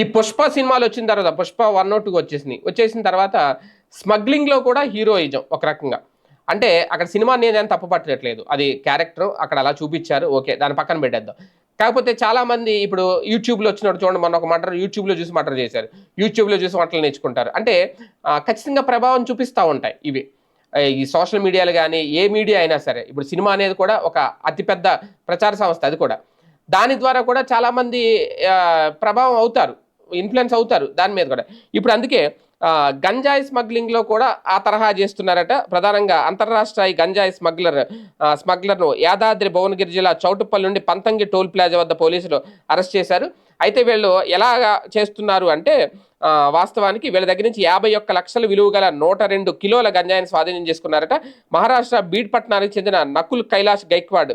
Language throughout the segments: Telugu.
ఈ పుష్ప సినిమాలు వచ్చిన తర్వాత పుష్ప వన్ నోట్ వచ్చేసింది వచ్చేసిన. తర్వాత స్మగ్లింగ్లో కూడా హీరోయిజం ఒక రకంగా. అంటే అక్కడ సినిమా నేను తప్పు పట్టట్లేదు. అది క్యారెక్టర్ అక్కడ అలా చూపించారు. ఓకే దాని పక్కన పెట్టేద్దాం. కాకపోతే చాలామంది ఇప్పుడు యూట్యూబ్లో వచ్చినప్పుడు చూడండి మొన్న ఒక మటర్ యూట్యూబ్లో చూసి మటర్ చేశారు. యూట్యూబ్లో చూసి వంటలు నేర్చుకుంటారు. అంటే ఖచ్చితంగా ప్రభావం చూపిస్తూ ఉంటాయి ఇవి. ఈ సోషల్ మీడియాలు కానీ ఏ మీడియా అయినా సరే. ఇప్పుడు సినిమా అనేది కూడా ఒక అతిపెద్ద ప్రచార సంస్థ అది కూడా. దాని ద్వారా కూడా చాలామంది ప్రభావం అవుతారు. ఇన్ఫ్లుయెన్స్ అవుతారు దాని మీద కూడా. ఇప్పుడు అందుకే గంజాయి స్మగ్లింగ్లో కూడా ఆ తరహా చేస్తున్నారట. ప్రధానంగా అంతర్రాష్ట్రాయి గంజాయి స్మగ్లర్ స్మగ్లర్ను యాదాద్రి భువనగిరి జిల్లా చౌటుప్పల్ నుండి పంతంగి టోల్ ప్లాజా వద్ద పోలీసులు అరెస్ట్ చేశారు. అయితే వీళ్ళు ఎలా చేస్తున్నారు అంటే వాస్తవానికి వీళ్ళ దగ్గర నుంచి యాభై ఒక్క లక్షల విలువ గల నూట రెండు కిలోల గంజాయిని స్వాధీనం చేసుకున్నారట. మహారాష్ట్ర బీడ్ పట్టణానికి చెందిన నకుల్ కైలాష్ గైక్వాడ్.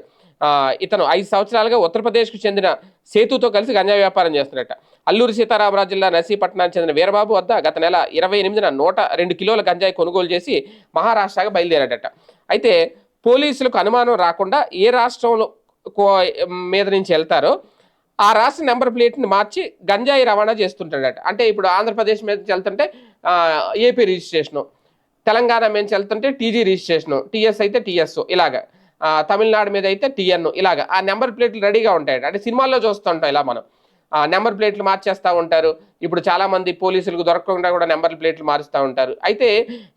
ఇతను ఐదు సంవత్సరాలుగా ఉత్తరప్రదేశ్కు చెందిన సేతుతో కలిసి గంజాయి వ్యాపారం చేస్తున్నట్ట అల్లూరి సీతారామరాజు జిల్లా నర్సీపట్నానికి చెందిన వీరబాబు వద్ద గత నెల ఇరవై ఎనిమిదిన నూట రెండు కిలోల గంజాయి కొనుగోలు చేసి మహారాష్ట్రగా బయలుదేరాడట. అయితే పోలీసులకు అనుమానం రాకుండా ఏ రాష్ట్రంలో కో- మీద నుంచి వెళ్తారో ఆ రాష్ట్ర నెంబర్ ప్లేట్ని మార్చి గంజాయి రవాణా చేస్తుంటాడట. అంటే ఇప్పుడు ఆంధ్రప్రదేశ్ మీద వెళ్తుంటే ఏపీ రిజిస్ట్రేషను తెలంగాణ మీద వెళ్తుంటే టీజీ రిజిస్ట్రేషను టీఎస్ అయితే టీఎస్ ఇలాగా. తమిళనాడు మీద అయితే టిఎన్ ఇలాగా ఆ నెంబర్ ప్లేట్లు రెడీగా ఉంటాయి అంటే సినిమాల్లో చూస్తుంటాం ఇలా మనం. ఆ నెంబర్ ప్లేట్లు మార్చేస్తూ ఉంటారు. ఇప్పుడు చాలామంది పోలీసులకు దొరకకుండా కూడా నెంబర్ ప్లేట్లు మారుస్తూ ఉంటారు. అయితే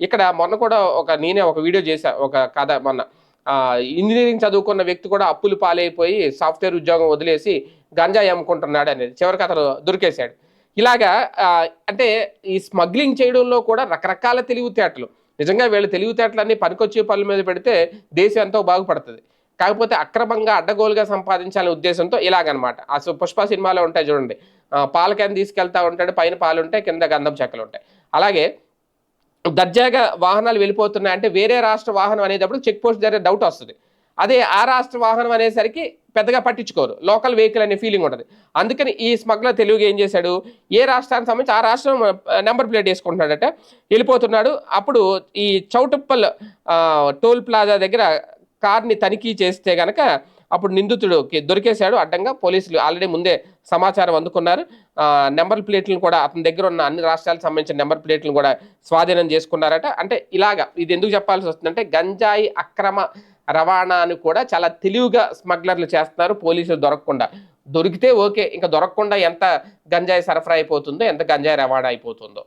ఇక్కడ మొన్న కూడా ఒక నేనే ఒక వీడియో చేశా ఒక కథ మొన్న. ఇంజనీరింగ్ చదువుకున్న వ్యక్తి కూడా అప్పులు పాలైపోయి సాఫ్ట్వేర్ ఉద్యోగం వదిలేసి గంజాయి అమ్ముకుంటున్నాడు అనేది చివరికి అతను దొరికేశాడు. ఇలాగా అంటే ఈ స్మగ్లింగ్ చేయడంలో కూడా రకరకాల తెలివితేటలు. నిజంగా వీళ్ళ తెలివితేటలన్నీ పనికొచ్చే పనుల మీద పెడితే దేశం ఎంతో బాగుపడుతుంది. కాకపోతే అక్రమంగా అడ్డగోలుగా సంపాదించాలనే ఉద్దేశంతో ఇలాగనమాట. ఆ పుష్ప సినిమాలో ఉంటాయి చూడండి. ఆ, పాల క్యాన్ తీసుకెళ్తా ఉంటాడు పైన పాలు ఉంటాయి కింద గంధం చెక్కలు ఉంటాయి. అలాగే దర్జాగా వాహనాలు వెళ్ళిపోతున్నాయి అంటే వేరే రాష్ట్ర వాహనం అనేటప్పుడు చెక్ పోస్ట్ దగ్గర డౌట్ వస్తుంది. అదే ఆ రాష్ట్ర వాహనం అనేసరికి పెద్దగా పట్టించుకోరు. లోకల్ వెహికల్ అనే ఫీలింగ్ ఉంటుంది. అందుకని ఈ స్మగ్లర్ తెలుగు ఏం చేశాడు? ఏ రాష్ట్రానికి సంబంధించి ఆ రాష్ట్రం నెంబర్ ప్లేట్ వేసుకుంటున్నాడట. వెళ్ళిపోతున్నాడు. అప్పుడు ఈ చౌటుప్పల్ టోల్ ప్లాజా దగ్గర కార్ని తనిఖీ చేస్తే కనుక అప్పుడు నిందితుడుకి దొరికేశాడు. అడ్డంగా పోలీసులు ఆల్రెడీ ముందే సమాచారం అందుకున్నారు. నెంబర్ ప్లేట్లను కూడా అతని దగ్గర ఉన్న అన్ని రాష్ట్రాలకు సంబంధించిన నెంబర్ ప్లేట్లను కూడా స్వాధీనం చేసుకున్నారట. అంటే ఇలాగా ఇది ఎందుకు చెప్పాల్సి వస్తుందంటే గంజాయి అక్రమ రవాణాను కూడా చాలా తెలివిగా స్మగ్లర్లు చేస్తున్నారు. పోలీసులు దొరకకుండా. దొరికితే ఓకే. ఇంకా దొరకకుండా ఎంత గంజాయి సరఫరా అయిపోతుందో ఎంత గంజాయి రవాణా అయిపోతుందో.